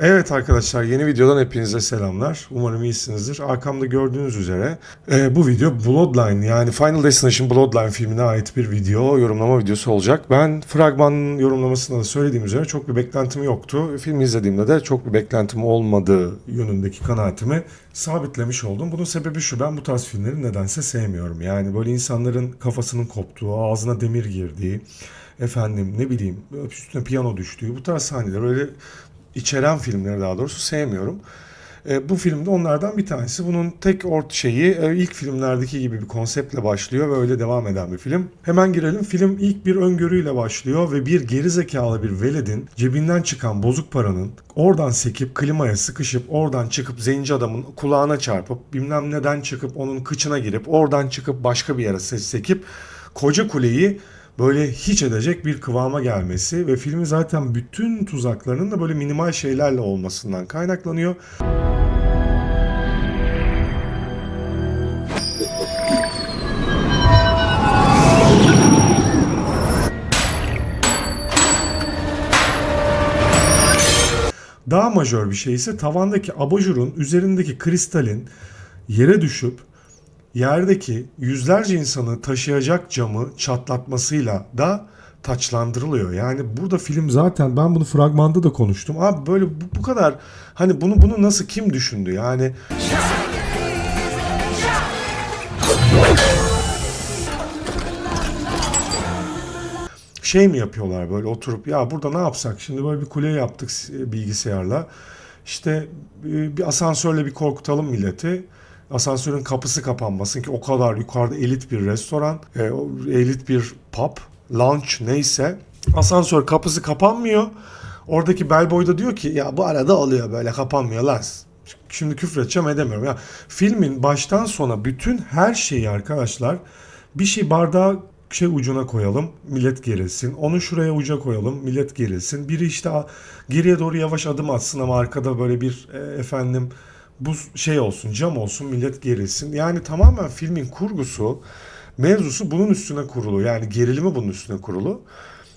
Evet arkadaşlar yeni videodan hepinize selamlar. Umarım iyisinizdir. Arkamda gördüğünüz üzere e, bu video Bloodline yani Final Destination Bloodline filmine ait bir video yorumlama videosu olacak. Ben fragmanın yorumlamasında da söylediğim üzere çok bir beklentim yoktu. Filmi izlediğimde de çok bir beklentim olmadığı yönündeki kanaatimi sabitlemiş oldum. Bunun sebebi şu ben bu tarz filmleri nedense sevmiyorum. Yani böyle insanların kafasının koptuğu, ağzına demir girdiği, efendim ne bileyim üstüne piyano düştüğü bu tarz sahneler öyle içeren filmleri daha doğrusu sevmiyorum. E, bu filmde onlardan bir tanesi. Bunun tek ort şeyi e, ilk filmlerdeki gibi bir konseptle başlıyor ve öyle devam eden bir film. Hemen girelim. Film ilk bir öngörüyle başlıyor ve bir geri zekalı bir veledin cebinden çıkan bozuk paranın oradan sekip klimaya sıkışıp oradan çıkıp zenci adamın kulağına çarpıp bilmem neden çıkıp onun kıçına girip oradan çıkıp başka bir yere se- sekip koca kuleyi böyle hiç edecek bir kıvama gelmesi ve filmin zaten bütün tuzaklarının da böyle minimal şeylerle olmasından kaynaklanıyor. Daha majör bir şey ise tavandaki abajurun üzerindeki kristalin yere düşüp yerdeki yüzlerce insanı taşıyacak camı çatlatmasıyla da taçlandırılıyor. Yani burada film zaten ben bunu fragmanda da konuştum. Abi böyle bu, bu kadar hani bunu bunu nasıl kim düşündü? Yani şey mi yapıyorlar böyle oturup ya burada ne yapsak şimdi böyle bir kule yaptık e, bilgisayarla işte e, bir asansörle bir korkutalım milleti asansörün kapısı kapanmasın ki o kadar yukarıda elit bir restoran e, elit bir pub lounge neyse asansör kapısı kapanmıyor oradaki bellboy da diyor ki ya bu arada oluyor böyle kapanmıyor lan şimdi küfür edeceğim edemiyorum ya filmin baştan sona bütün her şeyi arkadaşlar bir şey bardağı şey ucuna koyalım millet gerilsin. Onu şuraya uca koyalım millet gerilsin. Biri işte geriye doğru yavaş adım atsın ama arkada böyle bir e, efendim bu şey olsun cam olsun millet gerilsin. Yani tamamen filmin kurgusu mevzusu bunun üstüne kurulu. Yani gerilimi bunun üstüne kurulu.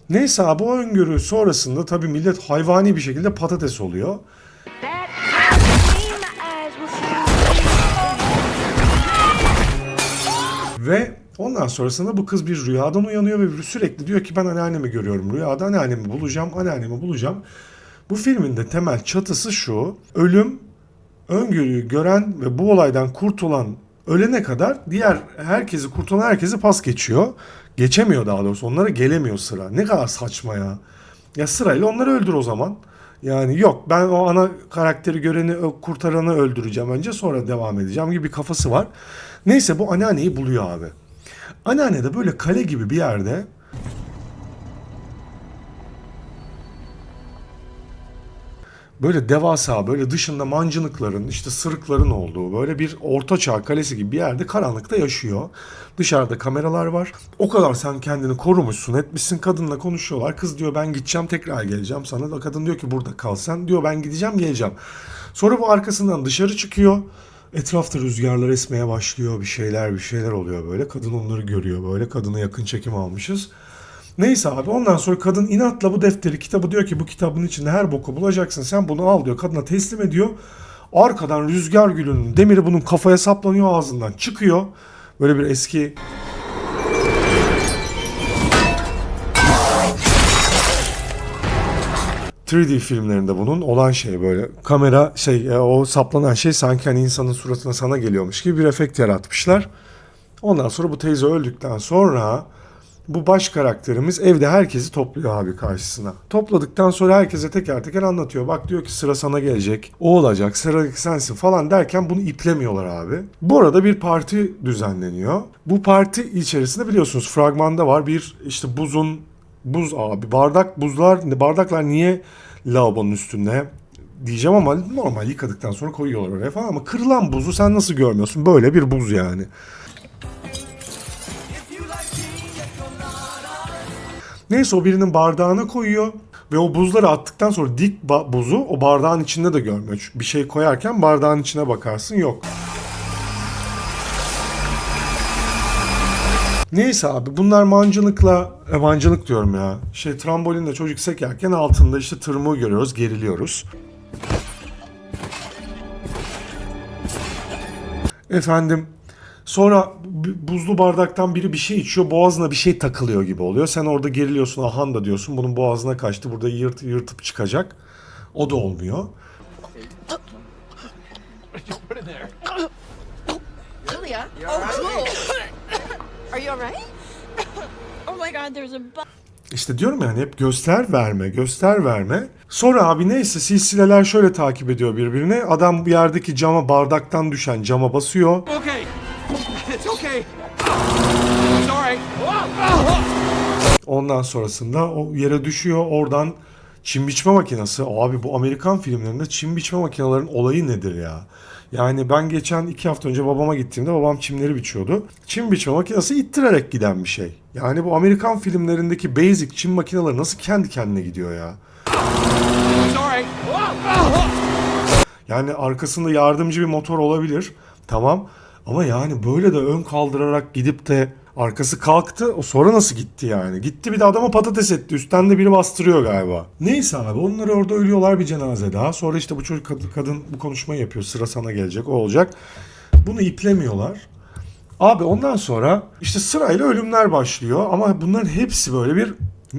Neyse abi o öngörü sonrasında tabii millet hayvani bir şekilde patates oluyor. Ve ondan sonrasında bu kız bir rüyadan uyanıyor ve sürekli diyor ki ben anneannemi görüyorum rüyada anneannemi bulacağım anneannemi bulacağım. Bu filmin de temel çatısı şu ölüm öngörüyü gören ve bu olaydan kurtulan ölene kadar diğer herkesi kurtulan herkesi pas geçiyor. Geçemiyor daha doğrusu onlara gelemiyor sıra. Ne kadar saçma ya. Ya sırayla onları öldür o zaman. Yani yok ben o ana karakteri göreni kurtaranı öldüreceğim önce sonra devam edeceğim gibi bir kafası var. Neyse bu anneanneyi buluyor abi. Anneanne de böyle kale gibi bir yerde böyle devasa böyle dışında mancınıkların işte sırıkların olduğu böyle bir ortaçağ kalesi gibi bir yerde karanlıkta yaşıyor. Dışarıda kameralar var. O kadar sen kendini korumuşsun etmişsin kadınla konuşuyorlar. Kız diyor ben gideceğim tekrar geleceğim sana da kadın diyor ki burada kal sen. Diyor ben gideceğim geleceğim. Sonra bu arkasından dışarı çıkıyor. Etrafta rüzgarlar esmeye başlıyor bir şeyler bir şeyler oluyor böyle. Kadın onları görüyor böyle kadına yakın çekim almışız. Neyse abi ondan sonra kadın inatla bu defteri kitabı diyor ki bu kitabın içinde her boku bulacaksın sen bunu al diyor kadına teslim ediyor. Arkadan rüzgar gülünün demiri bunun kafaya saplanıyor ağzından çıkıyor. Böyle bir eski ...3D filmlerinde bunun olan şey böyle kamera şey e, o saplanan şey sanki hani insanın suratına sana geliyormuş gibi bir efekt yaratmışlar. Ondan sonra bu teyze öldükten sonra bu baş karakterimiz evde herkesi topluyor abi karşısına. Topladıktan sonra herkese teker teker anlatıyor. Bak diyor ki sıra sana gelecek. O olacak. Sıradaki sensin falan derken bunu iplemiyorlar abi. Bu arada bir parti düzenleniyor. Bu parti içerisinde biliyorsunuz fragmanda var bir işte buzun buz abi bardak buzlar bardaklar niye lavabonun üstünde diyeceğim ama normal yıkadıktan sonra koyuyorlar oraya falan ama kırılan buzu sen nasıl görmüyorsun? Böyle bir buz yani. Neyse o birinin bardağına koyuyor ve o buzları attıktan sonra dik buzu o bardağın içinde de görmüyor. Çünkü bir şey koyarken bardağın içine bakarsın yok. Neyse abi bunlar mancınıkla, e, mancınık diyorum ya. Şey trambolinle çocuk sekerken altında işte tırmığı görüyoruz, geriliyoruz. Efendim sonra buzlu bardaktan biri bir şey içiyor boğazına bir şey takılıyor gibi oluyor. Sen orada geriliyorsun ahan da diyorsun bunun boğazına kaçtı burada yırt, yırtıp çıkacak. O da olmuyor. İşte diyorum yani hep göster verme, göster verme. Sonra abi neyse silsileler şöyle takip ediyor birbirini. Adam bir yerdeki cama bardaktan düşen cama basıyor. Okay. Ondan sonrasında o yere düşüyor. Oradan çim biçme makinesi. Abi bu Amerikan filmlerinde çim biçme makinelerin olayı nedir ya? Yani ben geçen iki hafta önce babama gittiğimde babam çimleri biçiyordu. Çim biçme makinesi ittirerek giden bir şey. Yani bu Amerikan filmlerindeki basic çim makineleri nasıl kendi kendine gidiyor ya? Yani arkasında yardımcı bir motor olabilir. Tamam. Ama yani böyle de ön kaldırarak gidip de arkası kalktı. O sonra nasıl gitti yani? Gitti bir de adama patates etti. Üstten de biri bastırıyor galiba. Neyse abi onlar orada ölüyorlar bir cenaze daha. Sonra işte bu çocuk kadın, kadın bu konuşmayı yapıyor. Sıra sana gelecek o olacak. Bunu iplemiyorlar. Abi ondan sonra işte sırayla ölümler başlıyor ama bunların hepsi böyle bir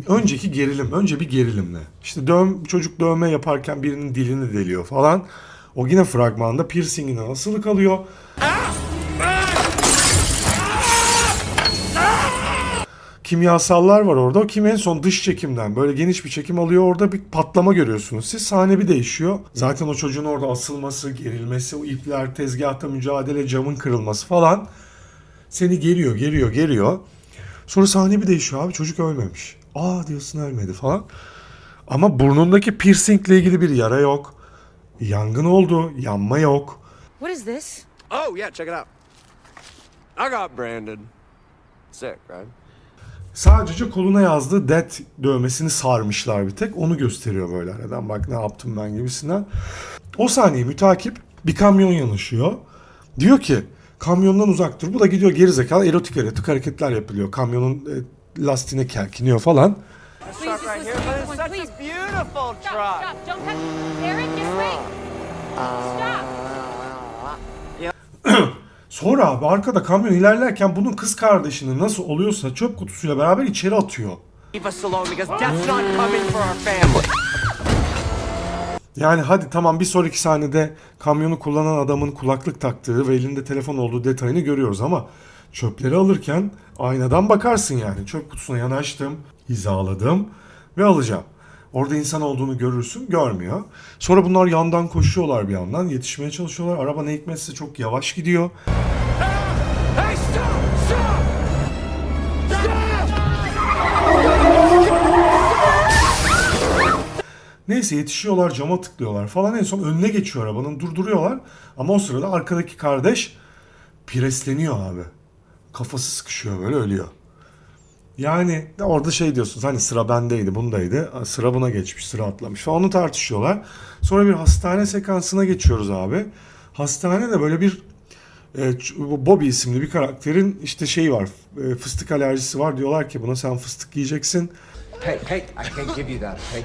önceki gerilim, önce bir gerilimle. İşte dövm, çocuk dövme yaparken birinin dilini deliyor falan. O yine fragmanda piercingine asılı kalıyor. Kimyasallar var orada. O kim en son dış çekimden böyle geniş bir çekim alıyor. Orada bir patlama görüyorsunuz. Siz sahne bir değişiyor. Zaten o çocuğun orada asılması, gerilmesi, o ipler, tezgahta mücadele, camın kırılması falan seni geriyor, geriyor, geriyor. Sonra sahne bir değişiyor abi çocuk ölmemiş. Aa diyorsun ölmedi falan. Ama burnundaki piercingle ilgili bir yara yok. Yangın oldu, yanma yok. What is this? Oh yeah, check it out. I got branded. Sick, right? Sadece koluna yazdığı death dövmesini sarmışlar bir tek. Onu gösteriyor böyle aradan bak ne yaptım ben gibisinden. O saniye mütakip bir kamyon yanaşıyor. Diyor ki kamyondan uzak dur. Bu da gidiyor geri zekalı erotik erotik hareketler yapılıyor. Kamyonun e, lastiğine kerkiniyor falan. Stop, Sonra abi arkada kamyon ilerlerken bunun kız kardeşini nasıl oluyorsa çöp kutusuyla beraber içeri atıyor. Yani hadi tamam bir sonraki sahnede kamyonu kullanan adamın kulaklık taktığı ve elinde telefon olduğu detayını görüyoruz ama çöpleri alırken aynadan bakarsın yani. Çöp kutusuna yanaştım, hizaladım ve alacağım. Orada insan olduğunu görürsün, görmüyor. Sonra bunlar yandan koşuyorlar bir yandan, yetişmeye çalışıyorlar. Araba ne hikmetse çok yavaş gidiyor. Neyse yetişiyorlar cama tıklıyorlar falan en son önüne geçiyor arabanın durduruyorlar. Ama o sırada arkadaki kardeş presleniyor abi. Kafası sıkışıyor böyle ölüyor. Yani orada şey diyorsunuz hani sıra bendeydi bundaydı sıra buna geçmiş sıra atlamış falan onu tartışıyorlar. Sonra bir hastane sekansına geçiyoruz abi. Hastanede böyle bir e, Bobby isimli bir karakterin işte şeyi var e, fıstık alerjisi var diyorlar ki buna sen fıstık yiyeceksin. Hey, hey, I can't give you that, okay?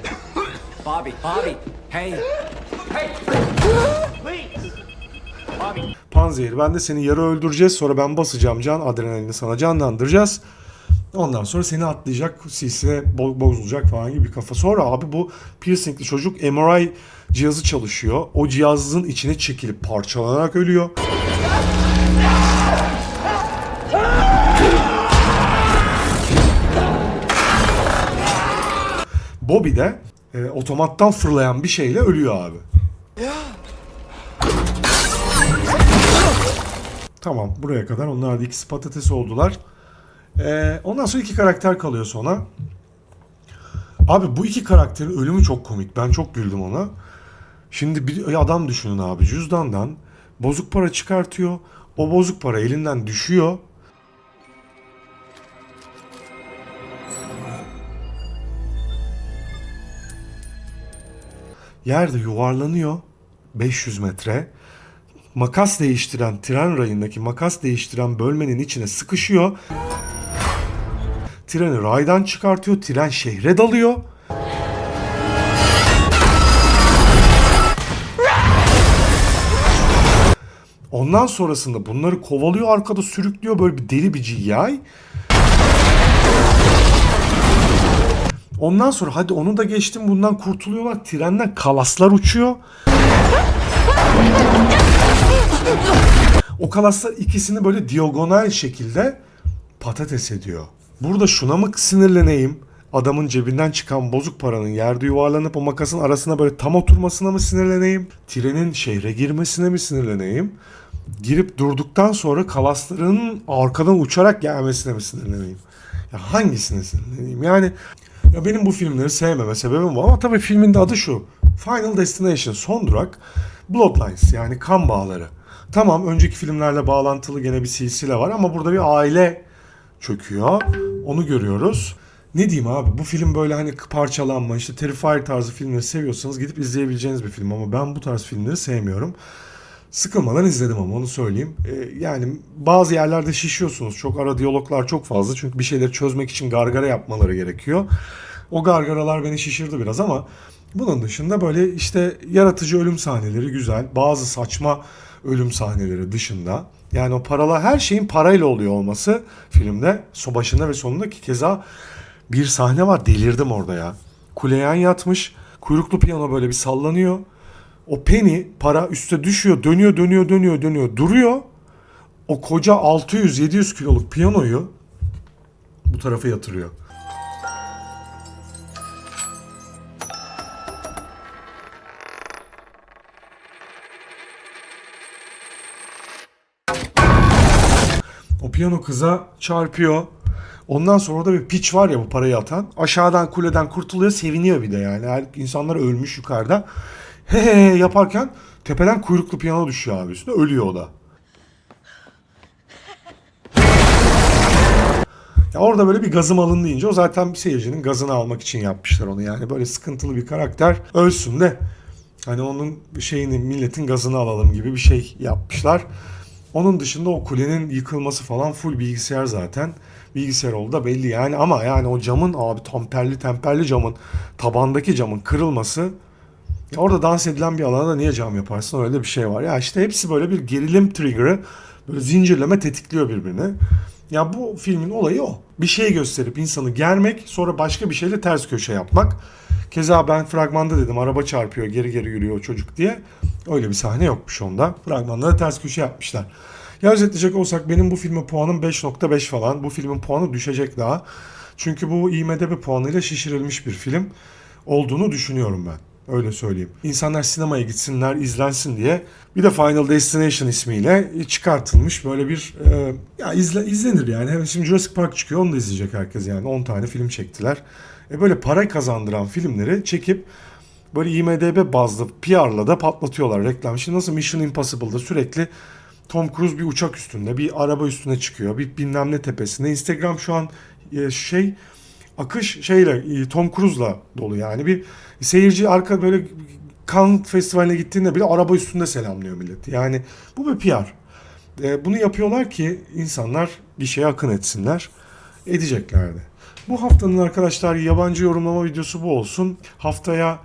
Bobby, Bobby, hey. Hey! Panzehir ben de seni yarı öldüreceğiz. Sonra ben basacağım can adrenalini sana canlandıracağız. Ondan sonra seni atlayacak, silsile bo- bozulacak falan gibi bir kafa. Sonra abi bu piercingli çocuk MRI cihazı çalışıyor. O cihazın içine çekilip parçalanarak ölüyor. Bobby de e, otomattan fırlayan bir şeyle ölüyor abi. Tamam buraya kadar onlar da ikisi patates oldular. Ee, ondan sonra iki karakter kalıyor sonra. Abi bu iki karakterin ölümü çok komik. Ben çok güldüm ona. Şimdi bir adam düşünün abi cüzdandan bozuk para çıkartıyor. O bozuk para elinden düşüyor. Yerde yuvarlanıyor 500 metre makas değiştiren tren rayındaki makas değiştiren bölmenin içine sıkışıyor. Treni raydan çıkartıyor. Tren şehre dalıyor. Ondan sonrasında bunları kovalıyor arkada sürüklüyor böyle bir deli bir GI. Ondan sonra hadi onu da geçtim bundan kurtuluyorlar. Trenden kalaslar uçuyor. O kalaslar ikisini böyle diagonal şekilde patates ediyor. Burada şuna mı sinirleneyim? Adamın cebinden çıkan bozuk paranın yerde yuvarlanıp o makasın arasına böyle tam oturmasına mı sinirleneyim? Trenin şehre girmesine mi sinirleneyim? Girip durduktan sonra kalasların arkadan uçarak gelmesine mi sinirleneyim? Ya hangisine sinirleneyim? Yani ya benim bu filmleri sevmeme sebebim bu ama tabii filmin de adı şu. Final Destination, son durak. Bloodlines yani kan bağları. Tamam önceki filmlerle bağlantılı gene bir silsile var ama burada bir aile çöküyor. Onu görüyoruz. Ne diyeyim abi bu film böyle hani parçalanma işte Terrifier tarzı filmleri seviyorsanız gidip izleyebileceğiniz bir film ama ben bu tarz filmleri sevmiyorum. Sıkılmadan izledim ama onu söyleyeyim. Ee, yani bazı yerlerde şişiyorsunuz. Çok ara diyaloglar çok fazla. Çünkü bir şeyleri çözmek için gargara yapmaları gerekiyor. O gargaralar beni şişirdi biraz ama bunun dışında böyle işte yaratıcı ölüm sahneleri güzel. Bazı saçma ölüm sahneleri dışında. Yani o paralar her şeyin parayla oluyor olması filmde so başında ve sonunda ki keza bir sahne var delirdim orada ya. Kuleyen yatmış kuyruklu piyano böyle bir sallanıyor. O penny para üste düşüyor dönüyor dönüyor dönüyor dönüyor duruyor. O koca 600-700 kiloluk piyanoyu bu tarafa yatırıyor. Piyano kıza çarpıyor. Ondan sonra orada bir piç var ya bu parayı atan. Aşağıdan kuleden kurtuluyor seviniyor bir de yani. Her, insanlar ölmüş yukarıda. He he yaparken tepeden kuyruklu piyano düşüyor abi üstüne. Ölüyor o da. Ya orada böyle bir gazım alın deyince o zaten seyircinin gazını almak için yapmışlar onu. Yani böyle sıkıntılı bir karakter ölsün de hani onun şeyini milletin gazını alalım gibi bir şey yapmışlar. Onun dışında o kulenin yıkılması falan full bilgisayar zaten. Bilgisayar oldu da belli yani ama yani o camın abi temperli temperli camın tabandaki camın kırılması orada dans edilen bir alana niye cam yaparsın öyle bir şey var. Ya işte hepsi böyle bir gerilim trigger'ı böyle zincirleme tetikliyor birbirini. Ya bu filmin olayı o. Bir şey gösterip insanı germek sonra başka bir şeyle ters köşe yapmak. Keza ben fragmanda dedim araba çarpıyor geri geri yürüyor çocuk diye. Öyle bir sahne yokmuş onda. Fragmanda da ters köşe yapmışlar. Ya özetleyecek olsak benim bu filme puanım 5.5 falan. Bu filmin puanı düşecek daha. Çünkü bu IMDB puanıyla şişirilmiş bir film olduğunu düşünüyorum ben. Öyle söyleyeyim. İnsanlar sinemaya gitsinler, izlensin diye bir de Final Destination ismiyle çıkartılmış böyle bir e, ya izle, izlenir yani. Şimdi Jurassic Park çıkıyor onu da izleyecek herkes yani. 10 tane film çektiler. E böyle para kazandıran filmleri çekip böyle IMDB bazlı PR'la da patlatıyorlar reklam. Şimdi nasıl Mission Impossible'da sürekli Tom Cruise bir uçak üstünde, bir araba üstüne çıkıyor, bir bilmem ne tepesinde. Instagram şu an e, şey akış şeyle e, Tom Cruise'la dolu yani bir seyirci arka böyle Cannes Festivali'ne gittiğinde bile araba üstünde selamlıyor millet. Yani bu bir PR. E, bunu yapıyorlar ki insanlar bir şeye akın etsinler. Edecekler de. Bu haftanın arkadaşlar yabancı yorumlama videosu bu olsun. Haftaya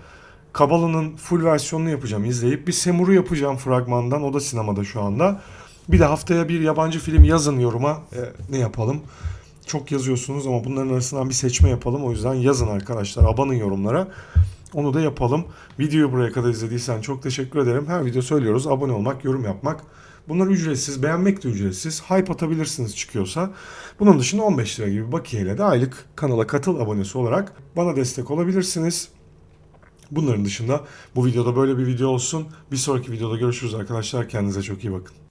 Kabala'nın full versiyonunu yapacağım izleyip bir Semur'u yapacağım fragmandan o da sinemada şu anda. Bir de haftaya bir yabancı film yazın yoruma E, ne yapalım. Çok yazıyorsunuz ama bunların arasından bir seçme yapalım. O yüzden yazın arkadaşlar abanın yorumlara. Onu da yapalım. Videoyu buraya kadar izlediysen çok teşekkür ederim. Her video söylüyoruz abone olmak, yorum yapmak. Bunlar ücretsiz, beğenmek de ücretsiz. Hype atabilirsiniz çıkıyorsa. Bunun dışında 15 lira gibi bakiyeyle de aylık kanala katıl abonesi olarak bana destek olabilirsiniz. Bunların dışında bu videoda böyle bir video olsun. Bir sonraki videoda görüşürüz arkadaşlar. Kendinize çok iyi bakın.